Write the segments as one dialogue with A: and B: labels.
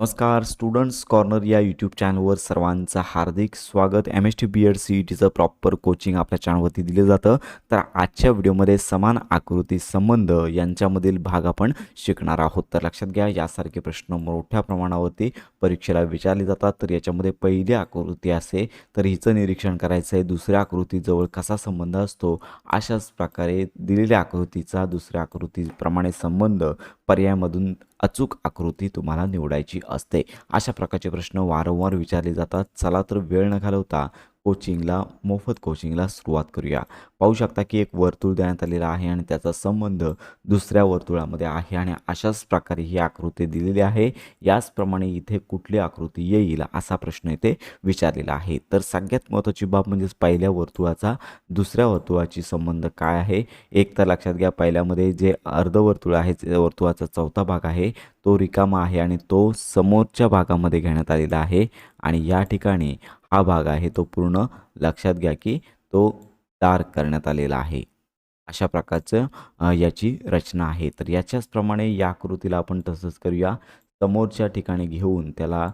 A: नमस्कार students corner या YouTube चॅनलवर सर्वांचं हार्दिक स्वागत. M S T B Ed C E टीचं प्रॉपर कोचिंग आपल्या चॅनलवरती दिलं जातं. तर आजच्या व्हिडिओमध्ये समान आकृती संबंध यांच्यामधील भाग आपण शिकणार आहोत. तर लक्षात घ्या यासारखे प्रश्न मोठ्या प्रमाणावरती परीक्षेला विचारले जातात. तर याच्यामध्ये पहिली आकृती असे तर हिचं निरीक्षण करायचं आहे. दुसऱ्या आकृतीजवळ कसा संबंध असतो अशाच प्रकारे दिलेल्या आकृतीचा दुसऱ्या आकृतीप्रमाणे संबंध पर्यायामधून अचूक आकृती तुम्हाला निवडायची असते. अशा प्रकारचे प्रश्न वारंवार विचारले जातात. चला तर वेळ न घालवता कोचिंगला मोफत कोचिंगला सुरुवात करूया. पाहू शकता की एक वर्तुळ देण्यात आलेला आहे आणि त्याचा संबंध दुसऱ्या वर्तुळामध्ये आहे आणि अशाच प्रकारे ही आकृती दिलेली आहे. याचप्रमाणे इथे कुठली आकृती येईल असा प्रश्न इथे विचारलेला आहे. तर सगळ्यात महत्त्वाची बाब म्हणजेच पहिल्या वर्तुळाचा दुसऱ्या वर्तुळाची संबंध काय आहे? एक तर लक्षात घ्या पहिल्यामध्ये जे अर्धवर्तुळ आहे वर्तुळाचा चौथा भाग आहे तो रिकामा आहे आणि तो समोरच्या भागामध्ये घेण्यात आलेला आहे. आणि या ठिकाणी हा भाग आहे तो पूर्ण लक्षात घ्या की तो डार्क करण्यात आलेला आहे. अशा प्रकारचं याची रचना आहे. तर याच्याचप्रमाणे या आकृतीला आपण तसंच करूया. समोरच्या ठिकाणी घेऊन त्याला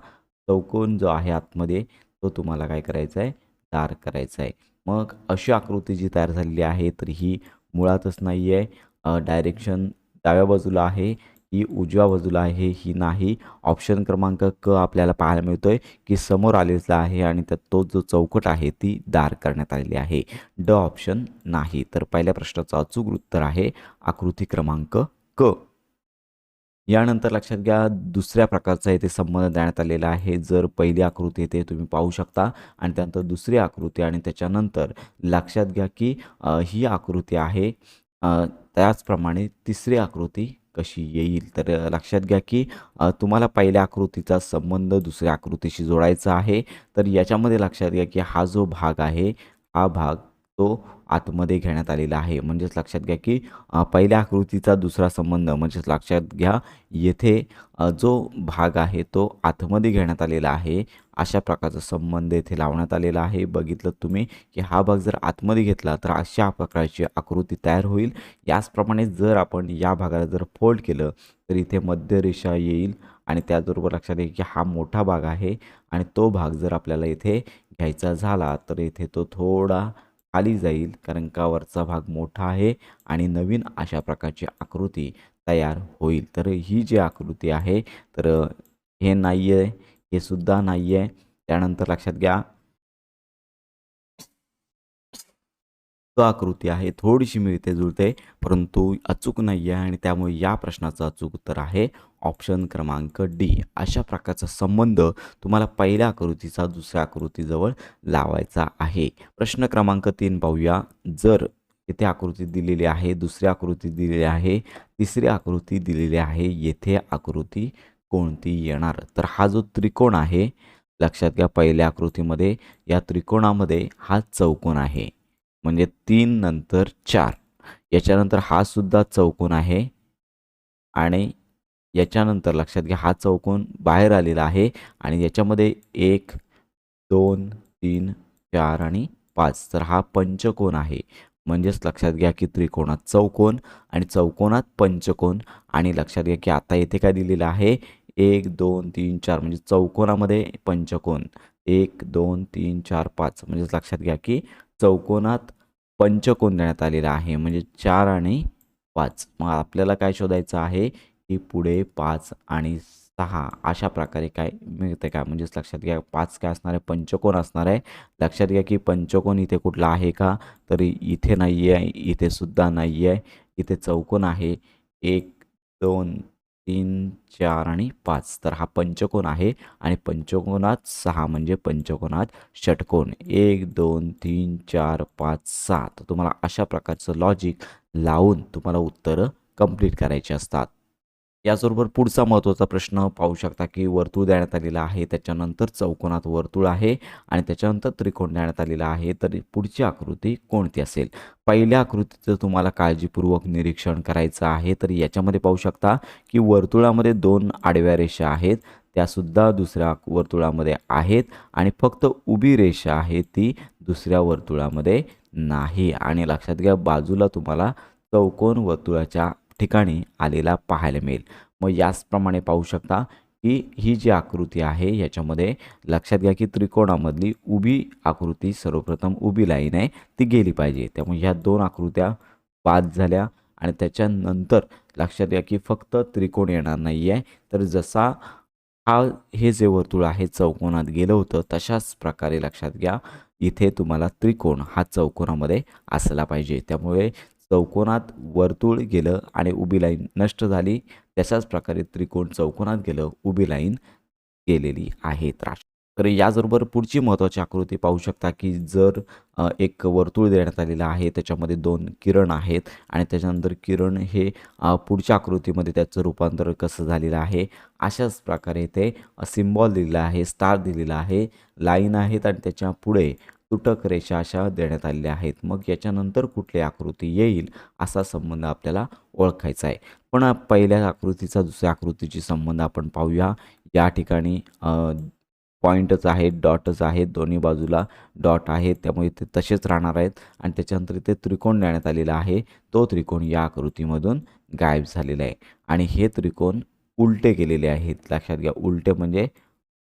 A: चौकोन जो आहे आतमध्ये तो तुम्हाला काय करायचा आहे? डार्क करायचा आहे. मग अशी आकृती जी तयार झालेली आहे तर ही मुळातच नाही आहे डायरेक्शन डाव्या बाजूला आहे. ही उजव्या बाजूला आहे ही नाही. ऑप्शन क्रमांक क आपल्याला पाहायला मिळतो आहे की समोर आलेला आहे आणि त्यात तो जो चौकट आहे ती दार करण्यात आलेली आहे. ड ऑप्शन नाही. तर पहिल्या प्रश्नाचं अचूक उत्तर आहे आकृती क्रमांक क. यानंतर लक्षात घ्या दुसऱ्या प्रकारचा इथे संबंध देण्यात आलेला आहे. जर पहिली आकृती येते तुम्ही पाहू शकता आणि त्यानंतर दुसरी आकृती आणि त्याच्यानंतर लक्षात घ्या की ही आकृती आहे. त्याचप्रमाणे तिसरी आकृती कशी येईल? तर लक्षात घ्या की तुम्हाला पहिल्या आकृतीचा संबंध दुसऱ्या आकृतीशी जोडायचा आहे. तर याच्यामध्ये लक्षात घ्या की हा जो भाग आहे हा भाग तो आतमध्ये घेण्यात आलेला आहे. म्हणजेच लक्षात घ्या की पहिल्या आकृतीचा दुसरा संबंध म्हणजेच लक्षात घ्या येथे जो भाग आहे तो आतमध्ये घेण्यात आलेला आहे. अशा प्रकारचा संबंध येथे लावण्यात आलेला आहे. बघितलं तुम्ही की हा भाग जर आतमध्ये घेतला तर अशा प्रकारची आकृती तयार होईल. याचप्रमाणे जर आपण या भागाला जर फोल्ड केलं तर इथे मध्यरेषा येईल आणि त्याचबरोबर लक्षात घ्या की हा मोठा भाग आहे आणि तो भाग जर आपल्याला इथे घ्यायचा झाला तर इथे तो थोडा खाली जाईल. कारण का वरचा भाग मोठा आहे आणि नवीन अशा प्रकारची आकृती तयार होईल. तर ही जी आकृती आहे तर हे नाही आहे हे सुद्धा नाही आहे त्यानंतर लक्षात घ्या. आकृती आहे थोडीशी मिळते जुळते परंतु अचूक नाही आहे आणि त्यामुळे या प्रश्नाचं अचूक उत्तर आहे. ऑप्शन क्रमांक डी अशा प्रकारचा संबंध तुम्हाला पहिल्या आकृतीचा दुसऱ्या आकृतीजवळ लावायचा आहे. प्रश्न क्रमांक तीन पाहूया. जर येथे आकृती दिलेली आहे दुसरी आकृती दिलेली आहे तिसरी आकृती दिलेली आहे येथे आकृती कोणती येणार? तर हा जो त्रिकोण आहे लक्षात घ्या पहिल्या आकृतीमध्ये या त्रिकोणामध्ये हा चौकोन आहे. म्हणजे तीन नंतर चार. याच्यानंतर हा सुद्धा चौकोन आहे. आणि याच्यानंतर लक्षात घ्या हा चौकोन बाहेर आलेला आहे आणि याच्यामध्ये एक दोन तीन चार आणि पाच. तर हा पंचकोन आहे. म्हणजेच लक्षात घ्या की त्रिकोणात चौकोन आणि चौकोनात पंचकोन. आणि लक्षात घ्या की आता येथे काय दिलेलं आहे? एक दोन तीन चार. म्हणजे चौकोनामध्ये पंचकोन. एक दोन तीन चार पाच. म्हणजेच लक्षात घ्या की चौकोनात पंचकोन देण्यात आलेला आहे. म्हणजे चार आणि पाच. मग आपल्याला काय शोधायचं आहे? की पुढे पाच आणि सहा अशा प्रकारे काय मिळते काय म्हणजेच लक्षात घ्या पाच काय असणार आहे? पंचकोन असणार आहे. लक्षात घ्या की पंचकोन इथे कुठला आहे का? तर इथे नाही आहे इथे सुद्धा नाही आहे इथे चौकोन आहे. एक दोन तीन चार आणि पाच. तर हा पंचकोन आहे आणि पंचकोनात सहा म्हणजे पंचकोनात षटकोन. एक दोन तीन चार पाच सहा तर तुम्हाला अशा प्रकारचं लॉजिक लावून तुम्हाला उत्तरं कंप्लीट करायची असतात. याचबरोबर पुढचा महत्त्वाचा प्रश्न पाहू शकता की वर्तुळ देण्यात आलेला आहे त्याच्यानंतर चौकोनात वर्तुळ आहे आणि त्याच्यानंतर त्रिकोण देण्यात आलेला आहे. तर पुढची आकृती कोणती असेल? पहिल्या आकृतीचं तुम्हाला काळजीपूर्वक निरीक्षण करायचं आहे तर याच्यामध्ये पाहू शकता की वर्तुळामध्ये दोन आडव्या रेषा आहेत त्यासुद्धा दुसऱ्या वर्तुळामध्ये आहेत आणि फक्त उभी रेषा आहे ती दुसऱ्या वर्तुळामध्ये नाही. आणि लक्षात घ्या बाजूला तुम्हाला चौकोन वर्तुळाच्या ठिकाणी आलेला पाहायला मिळेल. मग याचप्रमाणे पाहू शकता की ही जी आकृती आहे याच्यामध्ये लक्षात घ्या की त्रिकोणामधली उभी आकृती सर्वप्रथम उभी लाईन आहे ती गेली पाहिजे. त्यामुळे ह्या दोन आकृत्या बाद झाल्या आणि त्याच्यानंतर लक्षात घ्या की फक्त त्रिकोण येणार नाही आहे तर जसा हा हे जे वर्तुळ आहे चौकोनात गेलं होतं तशाच प्रकारे लक्षात घ्या इथे तुम्हाला त्रिकोण हा चौकोनामध्ये असला पाहिजे. त्यामुळे चौकोनात वर्तुळ गेलं आणि उभी लाईन नष्ट झाली तशाच प्रकारे त्रिकोण चौकोनात गेलं उभी लाईन गेलेली आहे. त्रास. तर याचबरोबर पुढची महत्त्वाची आकृती पाहू शकता की जर एक वर्तुळ देण्यात आलेलं आहे त्याच्यामध्ये दोन किरण आहेत आणि त्याच्यानंतर किरण हे पुढच्या आकृतीमध्ये त्याचं रूपांतर कसं झालेलं आहे अशाच प्रकारे ते सिम्बॉल दिलेला आहे स्टार दिलेला आहे लाईन आहेत आणि त्याच्या पुढे तुटक रेषा अशा देण्यात आलेल्या आहेत. मग याच्यानंतर कुठली आकृती येईल असा संबंध आपल्याला ओळखायचा आहे. पण पहिल्या आकृतीचा दुसऱ्या आकृतीची संबंध आपण पाहूया. या ठिकाणी पॉईंटच आहेत डॉटच आहेत दोन्ही बाजूला डॉट आहेत त्यामुळे ते तसेच राहणार आहेत आणि त्याच्यानंतर इथे त्रिकोण देण्यात आलेला आहे. तो त्रिकोण या आकृतीमधून गायब झालेला आहे. आणि हे त्रिकोण उलटे केलेले आहेत. लक्षात घ्या उलटे म्हणजे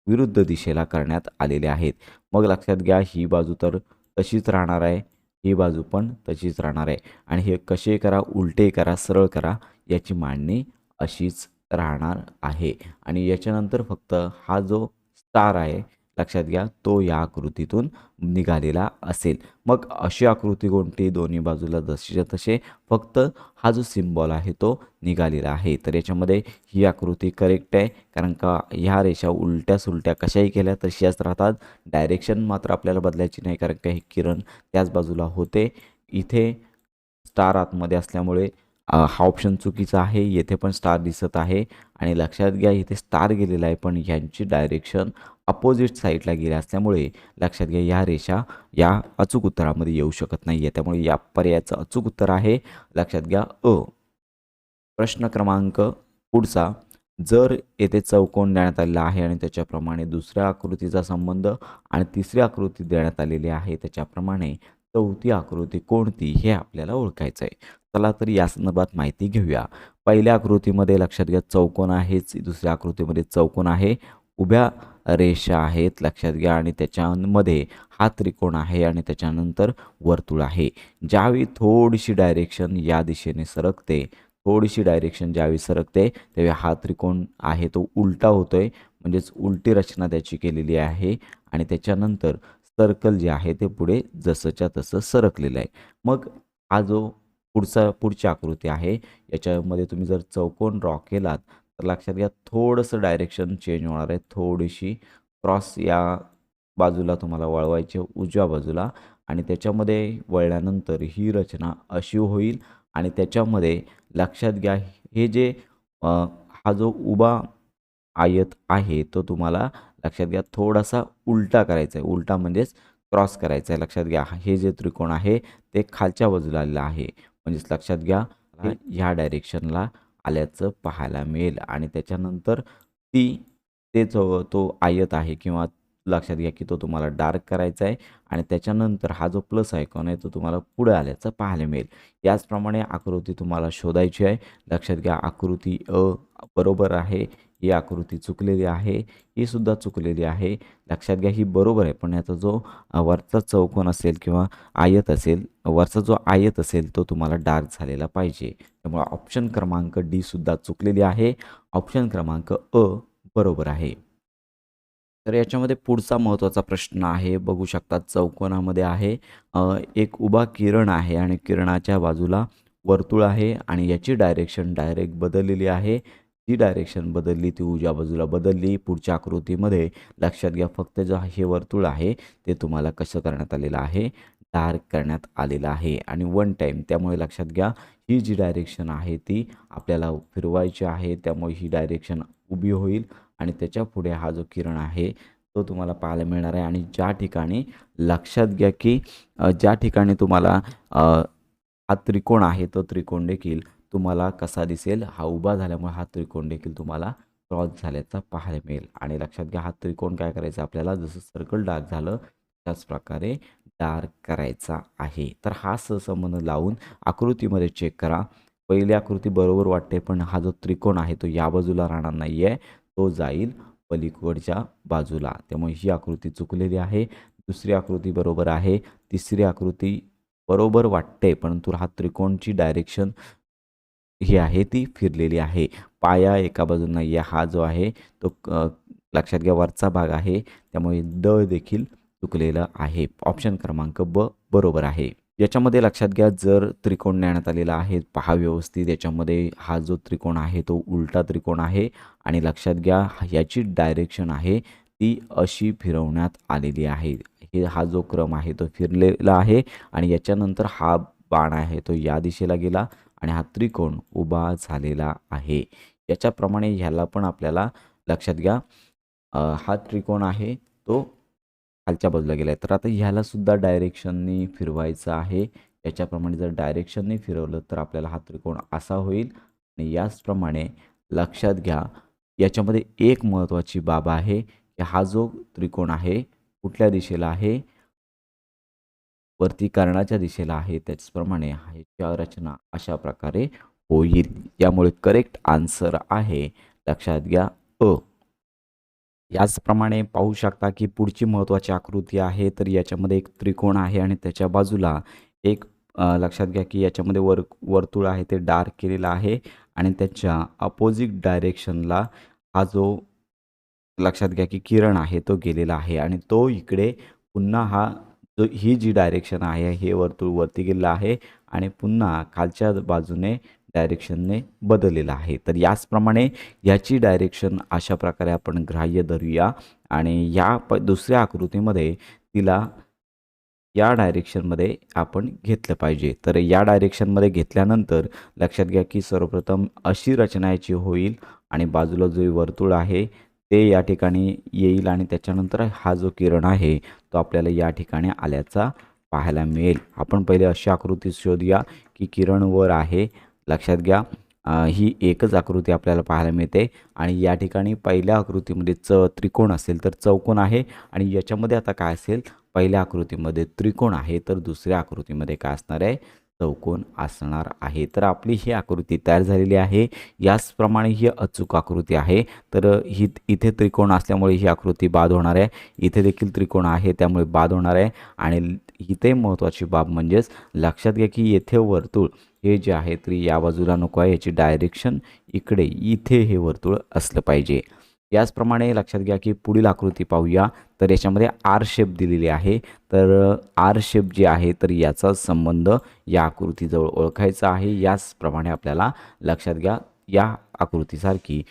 A: विरुद्ध दिशेला करण्यात आलेले आहेत. मग लक्षात घ्या ही बाजू तर तशीच राहणार आहे ही बाजू पण तशीच राहणार आहे. आणि हे कसे करा उलटे करा सरळ करा याची मांडणी अशीच राहणार आहे. आणि याच्यानंतर फक्त हा जो स्टार आहे लक्षात घ्या तो या आकृतीतून निघालेला असेल. मग अशी आकृती कोणती? दोन्ही बाजूला जशीच्या तसे फक्त हा जो सिम्बॉल आहे तो निघालेला आहे. तर याच्यामध्ये ही आकृती करेक्ट आहे कारण का ह्या रेषा उलट्या सुलट्या कशाही केल्या तशाच राहतात. डायरेक्शन मात्र आपल्याला बदलायची नाही कारण का हे किरण त्याच बाजूला होते. इथे स्टार आतमध्ये असल्यामुळे हा ऑप्शन चुकीचा आहे येथे पण स्टार दिसत आहे आणि लक्षात घ्या इथे स्टार गेलेला आहे पण ह्यांची डायरेक्शन अपोजिट साईडला गेल्या असल्यामुळे लक्षात घ्या या रेषा या अचूक उत्तरामध्ये येऊ शकत नाही आहे त्यामुळे या पर्यायाचं अचूक उत्तर आहे. लक्षात घ्या अ. प्रश्न क्रमांक पुढचा जर येथे चौकोन देण्यात आलेला आहे आणि त्याच्याप्रमाणे दुसऱ्या आकृतीचा संबंध आणि तिसरी आकृती देण्यात आलेली आहे त्याच्याप्रमाणे चौथी आकृती कोणती हे आपल्याला ओळखायचं आहे चला तर या संदर्भात माहिती घेऊया. पहिल्या आकृतीमध्ये लक्षात घ्या चौकोन आहेच. दुसऱ्या आकृतीमध्ये चौकोन आहे. उभ्या रेषा आहेत लक्षात घ्या. आणि त्याच्यामध्ये हा त्रिकोण आहे आणि त्याच्यानंतर वर्तुळ आहे. ज्यावेळी थोडीशी डायरेक्शन या दिशेने सरकते थोडीशी डायरेक्शन ज्यावेळी सरकते त्यावेळी हा त्रिकोण आहे. तो उलटा होतोय. म्हणजेच उलटी रचना त्याची केलेली आहे. आणि त्याच्यानंतर सर्कल जे आहे ते पुढे जसंच्या तसं सरकलेलं आहे. मग हा जो पुढचा पुढची आकृती आहे याच्यामध्ये तुम्ही जर चौकोन ड्रॉ केलात तर लक्षात घ्या थोडंसं डायरेक्शन चेंज होणार आहे. थोडीशी क्रॉस या बाजूला तुम्हाला वळवायची उजव्या बाजूला. आणि त्याच्यामध्ये वळल्यानंतर ही रचना अशी होईल. आणि त्याच्यामध्ये लक्षात घ्या हे जे हा जो उभा आयत आहे तो तुम्हाला लक्षात घ्या थोडासा उलटा करायचा आहे उलटा म्हणजेच क्रॉस करायचा आहे लक्षात घ्या हे जे त्रिकोण आहे ते खालच्या बाजूला आलेलं आहे. म्हणजेच लक्षात घ्या ह्या डायरेक्शनला आल्याचं पाहायला मिळेल. आणि त्याच्यानंतर ती ते जो तो आयत आहे किंवा लक्षात घ्या की तो तुम्हाला डार्क करायचा आहे आणि त्याच्यानंतर हा जो प्लस आयकॉन आहे तो तुम्हाला पुढे आल्याचं पाहायला मिळेल. याचप्रमाणे आकृती तुम्हाला शोधायची आहे. लक्षात घ्या आकृती अ बरोबर आहे. ही आकृती चुकलेली आहे ही सुद्धा चुकलेली आहे. लक्षात घ्या ही बरोबर आहे पण याचा जो वरचा चौकोन असेल किंवा आयत असेल वरचा जो आयत असेल तो तुम्हाला डार्क झालेला पाहिजे. त्यामुळे ऑप्शन क्रमांक डी सुद्धा चुकलेली आहे. ऑप्शन क्रमांक अ बरोबर आहे. तर याच्यामध्ये पुढचा महत्त्वाचा प्रश्न आहे बघू शकता चौकोनामध्ये आहे. एक उभा किरण आहे आणि किरणाच्या बाजूला वर्तुळ आहे आणि याची डायरेक्शन डायरेक्ट बदललेली आहे. जी डायरेक्शन बदलली ती उजव्या बाजूला बदलली. पुढच्या आकृतीमध्ये लक्षात घ्या फक्त जो हे वर्तुळ आहे ते तुम्हाला कसं करण्यात आलेलं आहे? डार्क करण्यात आलेलं आहे. आणि वन टाईम त्यामुळे लक्षात घ्या ही जी डायरेक्शन आहे ती आपल्याला फिरवायची आहे. त्यामुळे ही डायरेक्शन उभी होईल आणि त्याच्या पुढे हा जो किरण आहे तो तुम्हाला पाहायला मिळणार आहे. आणि ज्या ठिकाणी लक्षात घ्या की ज्या ठिकाणी तुम्हाला हा त्रिकोण आहे तो त्रिकोण देखील तुम्हाला कसा दिसेल? हा उभा झाल्यामुळे हा त्रिकोण देखील तुम्हाला क्रॉस झाल्याचा पाहायला मिळेल. आणि लक्षात घ्या हा त्रिकोण काय करायचा? आपल्याला जसं सर्कल डार्क झालं त्याचप्रकारे डार्क करायचा आहे. तर हा सहसंबंध लावून आकृतीमध्ये चेक करा. पहिली आकृती बरोबर वाटते पण हा जो त्रिकोण आहे तो या बाजूला राहणार नाही आहे तो जाईल पलीकडच्या बाजूला. त्यामुळे ही आकृती चुकलेली आहे. दुसरी आकृती बरोबर आहे. तिसरी आकृती बरोबर वाटते परंतु हा त्रिकोणची डायरेक्शन ही आहे ती फिरलेली आहे. पाया एका बाजूनं या हा जो आहे तो क- लक्षात घ्या वरचा भाग आहे. त्यामुळे द देखील चुकलेलं आहे. ऑप्शन क्रमांक ब बरोबर आहे. याच्यामध्ये लक्षात घ्या जर त्रिकोण देण्यात आलेला आहे पहा व्यवस्थित. याच्यामध्ये हा जो त्रिकोण आहे तो उलटा त्रिकोण आहे. आणि लक्षात घ्या याची डायरेक्शन आहे ती अशी फिरवण्यात आलेली आहे. हे हा जो क्रम आहे तो फिरलेला आहे. आणि याच्यानंतर हा बाण आहे तो या दिशेला गेला. आणि हा त्रिकोण उभा झालेला आहे. याच्याप्रमाणे ह्याला पण आपल्याला लक्षात घ्या. हा त्रिकोण आहे तो खालच्या बाजूला गेला आहे तर आता ह्याला सुद्धा डायरेक्शननी फिरवायचं आहे. याच्याप्रमाणे जर डायरेक्शननी फिरवलं तर आपल्याला हा त्रिकोण असा होईल. आणि याचप्रमाणे लक्षात घ्या याच्यामध्ये एक महत्त्वाची बाब आहे की हा जो त्रिकोण आहे कुठल्या दिशेला आहे? वरती कर्णाच्या दिशेला आहे त्याचप्रमाणे ह्याची रचना अशा प्रकारे होईल. यामुळे करेक्ट आन्सर आहे. लक्षात घ्या अ. याचप्रमाणे पाहू शकता की पुढची महत्त्वाची आकृती आहे तर याच्यामध्ये एक त्रिकोण आहे आणि त्याच्या बाजूला एक लक्षात घ्या की याच्यामध्ये वर वर्तुळ आहे ते डार्क केलेलं आहे आणि त्याच्या अपोजिट डायरेक्शनला हा जो लक्षात घ्या की किरण आहे तो गेलेला आहे आणि तो इकडे पुन्हा हा जो ही जी डायरेक्शन आहे हे वर्तुळ वरती गेलेलं आहे आणि पुन्हा खालच्या बाजूने डायरेक्शनने बदललेलं आहे. तर याचप्रमाणे याची डायरेक्शन अशा प्रकारे आपण ग्राह्य धरूया आणि या प दुसऱ्या आकृतीमध्ये तिला या डायरेक्शनमध्ये आपण घेतलं पाहिजे. तर या डायरेक्शनमध्ये घेतल्यानंतर लक्षात घ्या की सर्वप्रथम अशी रचना याची होईल आणि बाजूला जो वर्तुळ आहे ते या ठिकाणी येईल आणि त्याच्यानंतर हा जो किरण आहे तो आपल्याला या ठिकाणी आल्याचा पाहायला मिळेल. आपण पहिले अशी आकृती शोधूया की किरण वर आहे. लक्षात घ्या ही एकच आकृती आपल्याला पाहायला मिळते आणि या ठिकाणी पहिल्या आकृतीमध्ये च त्रिकोण असेल तर चौकोन आहे आणि याच्यामध्ये आता काय असेल? पहिल्या आकृतीमध्ये त्रिकोण आहे तर दुसऱ्या आकृतीमध्ये काय असणार आहे? चौकोन असणार आहे. तर आपली ही आकृती तयार झालेली आहे. याचप्रमाणे ही अचूक आकृती आहे. तर ही इथे त्रिकोण असल्यामुळे ही आकृती बाद होणार आहे. इथे देखील त्रिकोण आहे त्यामुळे बाद होणार आहे. आणि इथे महत्त्वाची बाब म्हणजेच लक्षात घ्या की येथे वर्तुळ हे जे आहे तरी या बाजूला नको आहे. याची डायरेक्शन इकडे इथे हे वर्तुळ असलं पाहिजे. याचप्रमाणे लक्षात घ्या की पुढील आकृती पाहूया. तर याच्यामध्ये आर शेप दिलेली आहे. तर आर शेप जे आहे तर याचा संबंध या आकृतीजवळ ओळखायचा आहे. याचप्रमाणे आपल्याला लक्षात घ्या या आकृतीसारखी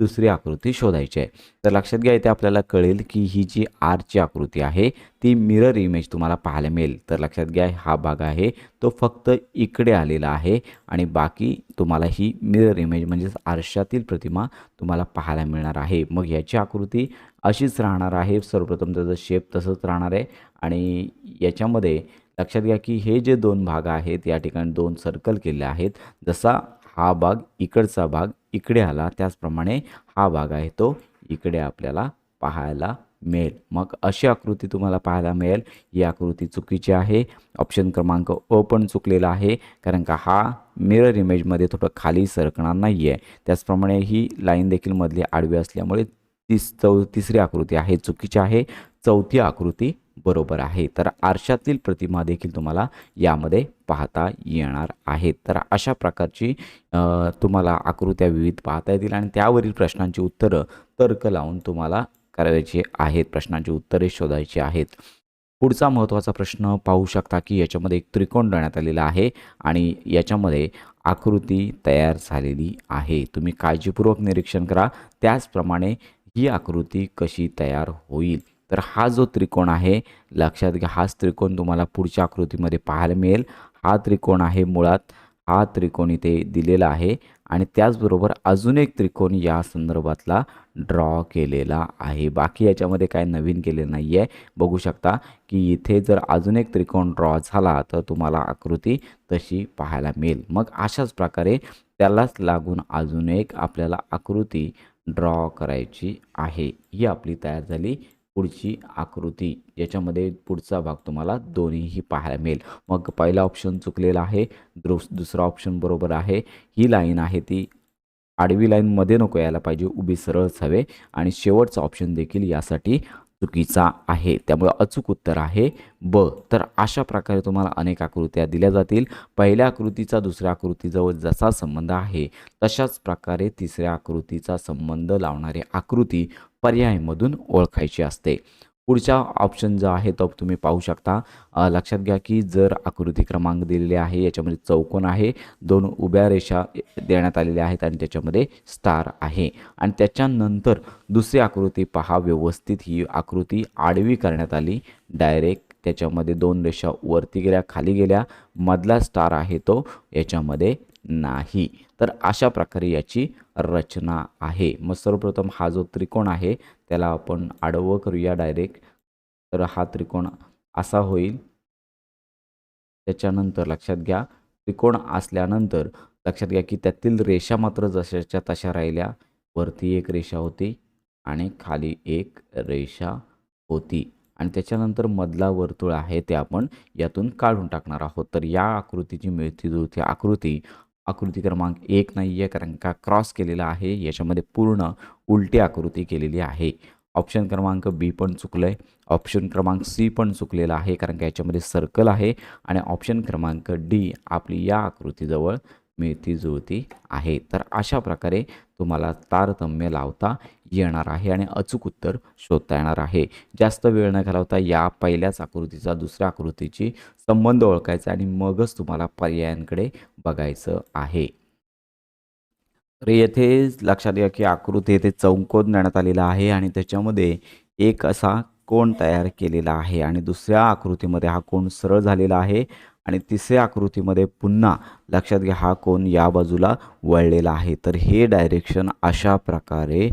A: दुसरी आकृती शोधायची आहे. तर लक्षात घ्या इथे आपल्याला कळेल की ही जी आरची आकृती आहे ती मिरर इमेज तुम्हाला पाहायला मिळेल. तर लक्षात घ्या हा भाग आहे तो फक्त इकडे आलेला आहे आणि बाकी तुम्हाला ही मिरर इमेज म्हणजेच आरशातील प्रतिमा तुम्हाला पाहायला मिळणार आहे. मग याची आकृती अशीच राहणार आहे सर्वप्रथम त्याचं शेप तसंच राहणार आहे आणि याच्यामध्ये लक्षात घ्या की हे जे दोन भाग आहेत या ठिकाणी दोन सर्कल केले आहेत. जसा हा भाग इकडचा भाग इकडे आला त्याचप्रमाणे हा भाग आहे तो इकडे आपल्याला पाहायला मिळेल. मग अशी आकृती तुम्हाला पाहायला मिळेल. ही आकृती चुकीची आहे. ऑप्शन क्रमांक अ पण चुकलेला आहे कारण का हा मिरर इमेजमध्ये थोडं खाली सरकणार नाही आहे त्याचप्रमाणे ही लाईन देखील मधली आडवी असल्यामुळे तीस चौ तिसरी आकृती आहे चुकीची आहे. चौथी आकृती बरोबर आहे. तर आरशातील प्रतिमा देखील तुम्हाला यामध्ये पाहता येणार आहेत. तर अशा प्रकारची तुम्हाला आकृत्या विविध पाहता येतील आणि त्यावरील प्रश्नांची उत्तरं तर्क लावून तुम्हाला करायची आहेत. प्रश्नांची उत्तरे शोधायची आहेत. पुढचा महत्त्वाचा प्रश्न पाहू शकता की याच्यामध्ये एक त्रिकोण देण्यात आलेला आहे आणि याच्यामध्ये आकृती तयार झालेली आहे. तुम्ही काळजीपूर्वक निरीक्षण करा. त्याचप्रमाणे ही आकृती कशी तयार होईल? तर हा जो त्रिकोण आहे लक्षात घ्या हाच त्रिकोण तुम्हाला पुढच्या आकृतीमध्ये पाहायला मिळेल. हा त्रिकोण आहे मुळात हा त्रिकोण इथे दिलेला आहे आणि त्याचबरोबर अजून एक त्रिकोण या संदर्भातला ड्रॉ केलेला आहे. बाकी याच्यामध्ये काय नवीन केलेलं नाही आहे बघू शकता की इथे जर अजून एक त्रिकोण ड्रॉ झाला तर तुम्हाला आकृती तशी पाहायला मिळेल. मग अशाच प्रकारे त्यालाच लागून अजून एक आपल्याला आकृती ड्रॉ करायची आहे. ही आपली तयार झाली पुढची आकृती याच्यामध्ये पुढचा भाग तुम्हाला दोन्हीही पाहायला मिळेल. मग पहिला ऑप्शन चुकलेला आहे दुस दुसरा ऑप्शन बरोबर आहे. ही लाईन आहे ती आडवी लाईनमध्ये नको यायला पाहिजे उभी सरळच हवे आणि शेवटचा ऑप्शन देखील यासाठी चुकीचा आहे. त्यामुळे अचूक उत्तर आहे ब. तर अशा प्रकारे तुम्हाला अनेक आकृत्या दिल्या जातील. पहिल्या आकृतीचा दुसऱ्या आकृतीजवळ जसा संबंध आहे तशाच प्रकारे तिसऱ्या आकृतीचा संबंध लावणारी आकृती पर्यायामधून ओळखायची असते. पुढचा ऑप्शन जो आहे तो तुम्ही पाहू शकता. लक्षात घ्या की जर आकृती क्रमांक दिलेले आहे याच्यामध्ये चौकोन आहे दोन उभ्या रेषा देण्यात आलेल्या आहेत आणि त्याच्यामध्ये स्टार आहे. आणि त्याच्यानंतर दुसरी आकृती पहा व्यवस्थित ही आकृती आडवी करण्यात आली. डायरेक्ट त्याच्यामध्ये दोन रेषा वरती गेल्या खाली गेल्या. मधला स्टार आहे तो याच्यामध्ये नाही. तर अशा प्रकारे याची रचना आहे. मग सर्वप्रथम हा जो त्रिकोण आहे त्याला आपण आडवं करूया डायरेक्ट तर हा त्रिकोण असा होईल. त्याच्यानंतर लक्षात घ्या त्रिकोण असल्यानंतर लक्षात घ्या की त्यातील रेषा मात्र जशाच्या तशा राहिल्या. वरती एक रेषा होती आणि खाली एक रेषा होती. आणि त्याच्यानंतर मधला वर्तुळ आहे ते आपण यातून काढून टाकणार आहोत. तर या आकृतीची मिळती जुळती आकृती आकृती क्रमांक एक नाही आहे कारण का क्रॉस केलेला आहे. याच्यामध्ये पूर्ण उलटी आकृती केलेली आहे. ऑप्शन क्रमांक बी पण चुकलं आहे ऑप्शन क्रमांक सी पण चुकलेला आहे कारण का याच्यामध्ये सर्कल आहे. आणि ऑप्शन क्रमांक डी आपली या आकृतीजवळ मिळती जुळती आहे. तर अशा प्रकारे तुम्हाला तारतम्य लावता येणार आहे आणि अचूक उत्तर शोधता येणार आहे. जास्त वेळ न घालवता या पहिल्याच आकृतीचा दुसऱ्या आकृतीची संबंध ओळखायचा आणि मगच तुम्हाला पर्यायांकडे बघायचं आहे. तर येथे लक्षात घ्या की आकृती येथे चौकोन देण्यात आलेला आहे आणि त्याच्यामध्ये एक असा कोण तयार केलेला आहे आणि दुसऱ्या आकृतीमध्ये हा कोण सरळ झालेला आहे आणि तिसऱ्या आकृतीमध्ये पुन्हा लक्षात घ्या हा कोण या बाजूला वळलेला आहे. तर हे डायरेक्शन अशा प्रकारे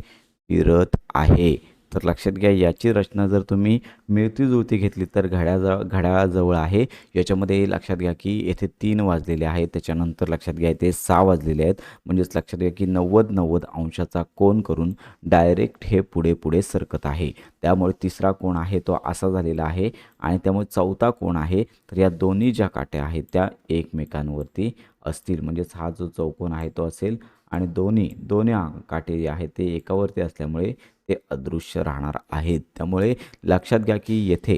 A: फिरत आहे. तर लक्षात घ्या याची रचना जर तुम्ही मिळती जुळती घेतली तर घड्याजवळ घड्याळाजवळ आहे. याच्यामध्ये लक्षात घ्या की येथे तीन वाजलेले आहेत. त्याच्यानंतर लक्षात घ्या येथे सहा वाजलेले आहेत. म्हणजेच लक्षात घ्या की नव्वद नव्वद अंशाचा कोण करून डायरेक्ट हे पुढे पुढे सरकत आहे. त्यामुळे तिसरा कोण आहे तो असा झालेला आहे आणि त्यामुळे चौथा कोण आहे. तर या दोन्ही ज्या काट्या आहेत त्या एकमेकांवरती असतील. म्हणजेच हा जो चौकोन आहे तो असेल आणि दोन्ही दोन्ही आ- काटे जे आहेत ते एकावरती असल्यामुळे ते अदृश्य राहणार आहेत. त्यामुळे लक्षात घ्या की येथे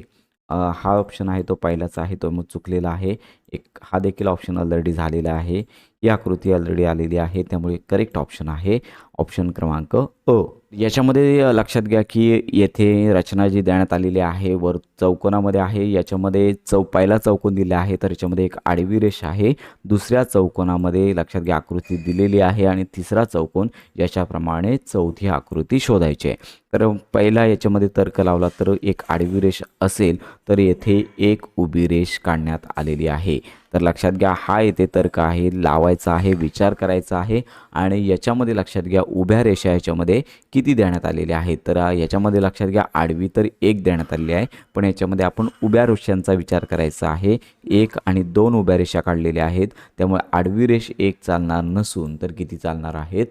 A: हा ऑप्शन आहे तो पहिलाच आहे तो मग चुकलेला आहे. एक हा देखील ऑप्शन ऑलरेडी झालेला आहे. ही आकृती ऑलरेडी आलेली आहे. त्यामुळे करेक्ट ऑप्शन आहे. ऑप्शन क्रमांक अ. याच्यामध्ये लक्षात घ्या की येथे रचना जी देण्यात आलेली आहे वर चौकोनामध्ये आहे. याच्यामध्ये चौ पहिला चौकोन दिला आहे तर याच्यामध्ये एक आडवी रेष आहे. दुसऱ्या चौकोनामध्ये लक्षात घ्या आकृती दिलेली आहे आणि तिसरा चौकोन याच्याप्रमाणे चौथी आकृती शोधायची आहे. तर पहिला याच्यामध्ये तर्क लावला तर एक आडवी रेष असेल तर येथे एक उभी रेष काढण्यात आलेली आहे. तर लक्षात घ्या हा येथे तर्क आहे लावायचा आहे विचार करायचा आहे आणि याच्यामध्ये लक्षात घ्या उभ्या रेषा याच्यामध्ये किती देण्यात आलेल्या आहेत. तर याच्यामध्ये लक्षात घ्या आडवी तर एक देण्यात आलेली आहे पण याच्यामध्ये आपण उभ्या रेषांचा विचार करायचा आहे. एक आणि दोन उभ्या रेषा काढलेल्या आहेत त्यामुळे आडवी रेष एक चालणार नसून तर किती चालणार आहेत?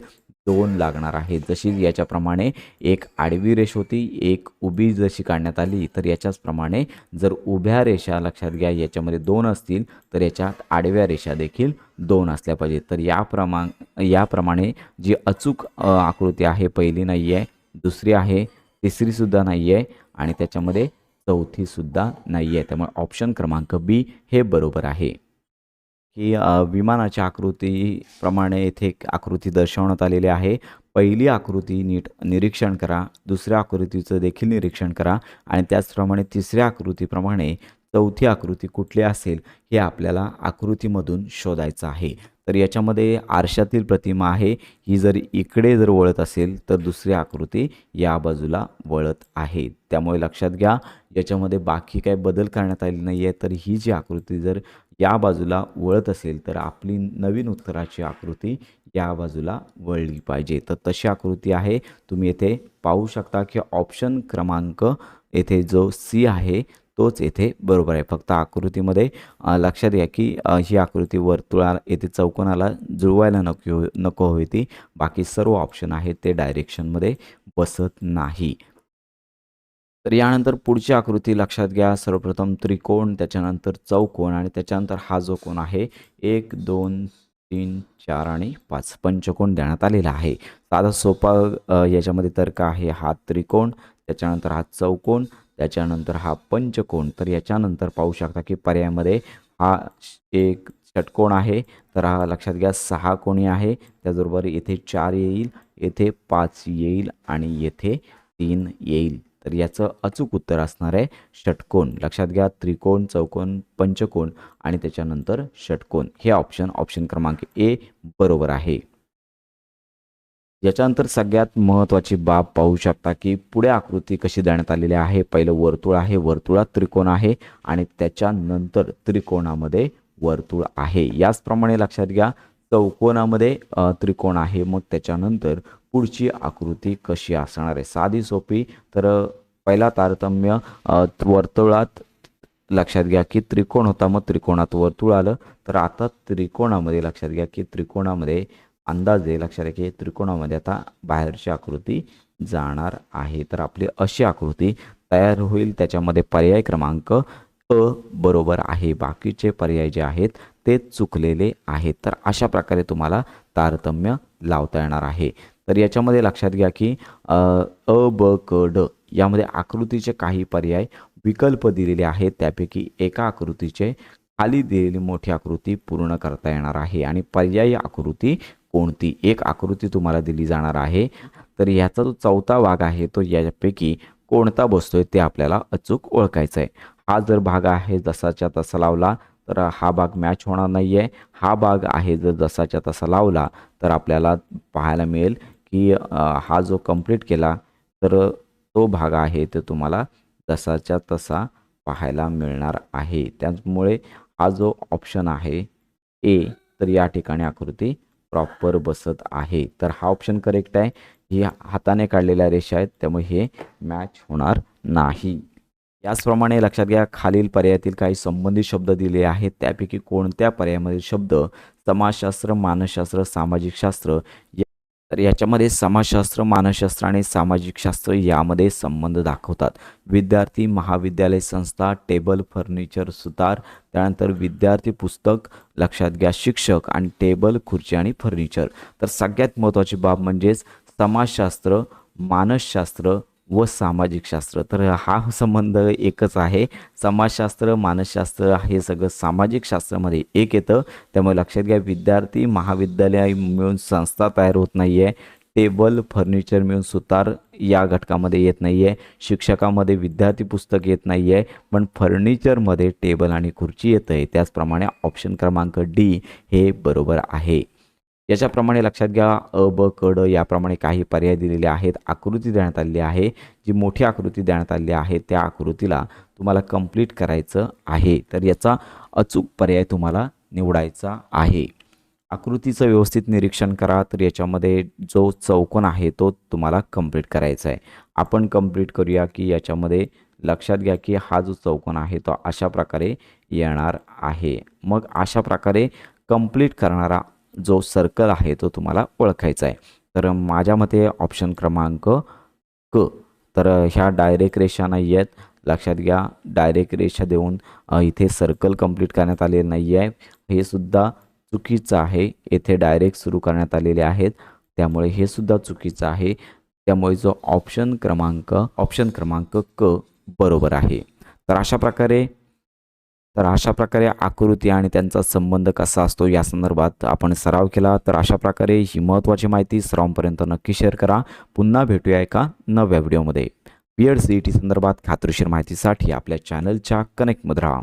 A: दोन लागणार आहेत जशी याच्याप्रमाणे एक आडवी रेष होती एक उभी जशी काढण्यात आली तर याच्याचप्रमाणे जर उभ्या रेषा लक्षात घ्या याच्यामध्ये दोन असतील तर याच्यात आडव्या रेषा देखील दोन असल्या पाहिजेत. तर या प्रमाण याप्रमाणे जी अचूक आकृती आहे पहिली नाही आहे दुसरी आहे तिसरीसुद्धा नाही आहे आणि त्याच्यामध्ये चौथीसुद्धा नाही आहे त्यामुळे ऑप्शन क्रमांक बी हे बरोबर आहे. की विमानाच्या आकृतीप्रमाणे येथे एक आकृती दर्शवण्यात आलेली आहे. पहिली आकृती नीट निरीक्षण करा दुसऱ्या आकृतीचं देखील निरीक्षण करा आणि त्याचप्रमाणे तिसऱ्या आकृतीप्रमाणे चौथी आकृती कुठली असेल हे आपल्याला आकृतीमधून शोधायचं आहे. तर याच्यामध्ये आरशातील प्रतिमा आहे ही जर इकडे जर वळत असेल तर दुसरी आकृती या बाजूला वळत आहे. त्यामुळे लक्षात घ्या याच्यामध्ये बाकी काही बदल करण्यात आले नाही आहे तर ही जी आकृती जर या बाजूला वळत असेल तर आपली नवीन उत्तराची आकृती या बाजूला वळली पाहिजे. तर तशी आकृती आहे. तुम्ही येथे पाहू शकता की ऑप्शन क्रमांक येथे जो सी आहे तोच येथे बरोबर आहे. फक्त आकृतीमध्ये लक्षात घ्या की ही आकृती वर्तुळा येथे चौकोनाला जुळवायला नको नको होती. बाकी सर्व ऑप्शन आहेत. ते डायरेक्शनमध्ये बसत नाही. तर यानंतर पुढची आकृती लक्षात घ्या. सर्वप्रथम त्रिकोण त्याच्यानंतर चौकोन आणि त्याच्यानंतर हा जो कोण आहे एक दोन तीन चार आणि पाच पंचकोन देण्यात आलेला आहे. साधा सोपा याच्यामध्ये तर्क आहे. हा त्रिकोण त्याच्यानंतर हा चौकोन त्याच्यानंतर हा पंचकोन. तर याच्यानंतर पाहू शकता की पर्यायामध्ये हा श- एक षटकोण आहे. तर हा लक्षात घ्या सहा कोणी आहे. त्याचबरोबर येथे चार येईल येथे पाच येईल आणि येथे तीन येईल. तर याचं अचूक उत्तर असणार आहे षटकोन. लक्षात घ्या त्रिकोण चौकोन पंचकोन आणि त्याच्यानंतर षटकोन. हे ऑप्शन ऑप्शन क्रमांक ए बरोबर आहे. याच्यानंतर सगळ्यात महत्त्वाची बाब पाहू शकता की पुढे आकृती कशी देण्यात आलेली आहे. पहिलं वर्तुळ आहे वर्तुळात त्रिकोण आहे आणि त्याच्यानंतर त्रिकोणामध्ये वर्तुळ आहे. याचप्रमाणे लक्षात घ्या चौकोनामध्ये त्रिकोण आहे. मग त्याच्यानंतर पुढची आकृती कशी असणार आहे? साधी सोपी. तर पहिला तारतम्य वर्तुळात लक्षात घ्या की त्रिकोण होता मग त्रिकोणात वर्तुळ आलं. तर आता त्रिकोणामध्ये लक्षात घ्या की त्रिकोणामध्ये अंदाजे लक्षात घ्या की त्रिकोणामध्ये आता बाहेरची आकृती जाणार आहे. तर आपली अशी आकृती तयार होईल. त्याच्यामध्ये पर्याय क्रमांक अ बरोबर आहे. बाकीचे पर्याय जे आहेत ते चुकलेले आहेत. तर अशा प्रकारे तुम्हाला तारतम्य लावता येणार आहे. तर याच्यामध्ये लक्षात घ्या की अ ब क ड यामध्ये आकृतीचे काही पर्याय विकल्प दिलेले आहेत. त्यापैकी एका आकृतीचे खाली दिलेली मोठी आकृती पूर्ण करता येणार आहे. आणि पर्यायी आकृती कोणती? एक आकृती तुम्हाला दिली जाणार आहे. तर याचा जो चौथा भाग आहे तो यापैकी कोणता बसतोय ते आपल्याला अचूक ओळखायचं आहे. हा जर भाग आहे जसाच्या तसा लावला तर हा भाग मॅच होणार नाही आहे हा भाग आहे जर जसाच्या तसा लावला तर आपल्याला पाहायला मिळेल की हा जो कंप्लीट केला तर तो भाग आहे तो तुम्हाला जसाच्या तसा पाहायला मिळणार आहे. त्यामुळे हा जो ऑप्शन आहे ए तर या ठिकाणी आकृती प्रॉपर बसत आहे. तर हा ऑप्शन करेक्ट आहे. ही हाताने काढलेल्या रेषा आहेत त्यामुळे हे मॅच होणार नाही. याचप्रमाणे लक्षात घ्या खालील पर्यायातील काही संबंधित शब्द दिले आहेत. त्यापैकी कोणत्या पर्यायामधील शब्द समाजशास्त्र मानसशास्त्र सामाजिक शास्त्र या- तर याच्यामध्ये समाजशास्त्र मानसशास्त्र आणि सामाजिक शास्त्र यामध्ये संबंध दाखवतात. विद्यार्थी महाविद्यालय संस्था टेबल फर्निचर सुतार त्यानंतर विद्यार्थी पुस्तक लक्षात घ्या शिक्षक आणि टेबल खुर्ची आणि फर्निचर. तर सगळ्यात महत्त्वाची बाब म्हणजेच समाजशास्त्र मानसशास्त्र व सामाजिक शास्त्र तर हा संबंध एकच आहे. समाजशास्त्र मानसशास्त्र हे सगळं सामाजिक शास्त्रामध्ये एक येतं. त्यामुळे लक्षात घ्या विद्यार्थी महाविद्यालय मिळून संस्था तयार होत नाही आहे टेबल फर्निचर मिळून सुतार या घटकामध्ये येत नाही आहे शिक्षकामध्ये विद्यार्थी पुस्तक येत नाही आहे पण फर्निचरमध्ये टेबल आणि खुर्ची येतं आहे त्याचप्रमाणे ऑप्शन क्रमांक डी हे बरोबर आहे. याच्याप्रमाणे लक्षात घ्या अ ब कड याप्रमाणे काही पर्याय दिलेले आहेत. आकृती देण्यात आलेली आहे. जी मोठी आकृती देण्यात आलेली आहे त्या आकृतीला तुम्हाला कंप्लीट करायचं आहे. तर याचा अचूक पर्याय तुम्हाला निवडायचा आहे. आकृतीचं व्यवस्थित निरीक्षण करा. तर याच्यामध्ये जो चौकोन आहे तो तुम्हाला कंप्लीट करायचा आहे. आपण कंप्लीट करूया की याच्यामध्ये लक्षात घ्या की हा जो चौकोन आहे तो अशा प्रकारे येणार आहे. मग अशा प्रकारे कंप्लीट करणारा जो सर्कल आहे तो तुम्हाला ओळखायचा आहे. तर माझ्या मते ऑप्शन क्रमांक क. तर ह्या डायरेक्ट रेषा नाही आहेत. लक्षात घ्या डायरेक्ट रेषा देऊन इथे सर्कल कंप्लीट करण्यात आलेलं नाही आहे. हे सुद्धा चुकीचं आहे. येथे डायरेक्ट सुरू करण्यात आलेले आहेत. त्यामुळे हे सुद्धा चुकीचं आहे. त्यामुळे जो ऑप्शन क्रमांक ऑप्शन क्रमांक क बरोबर आहे. तर अशा प्रकारे तर अशा प्रकारे आकृती आणि त्यांचा संबंध कसा असतो या संदर्भात आपण सराव केला. तर अशा प्रकारे ही महत्त्वाची माहिती सरावपर्यंत नक्की शेअर करा. पुन्हा भेटूया एका नव्या व्हिडिओमध्ये. B Ed C E T संदर्भात खात्रीशीर माहितीसाठी आपल्या चॅनलच्या कनेक्टमध्ये राहा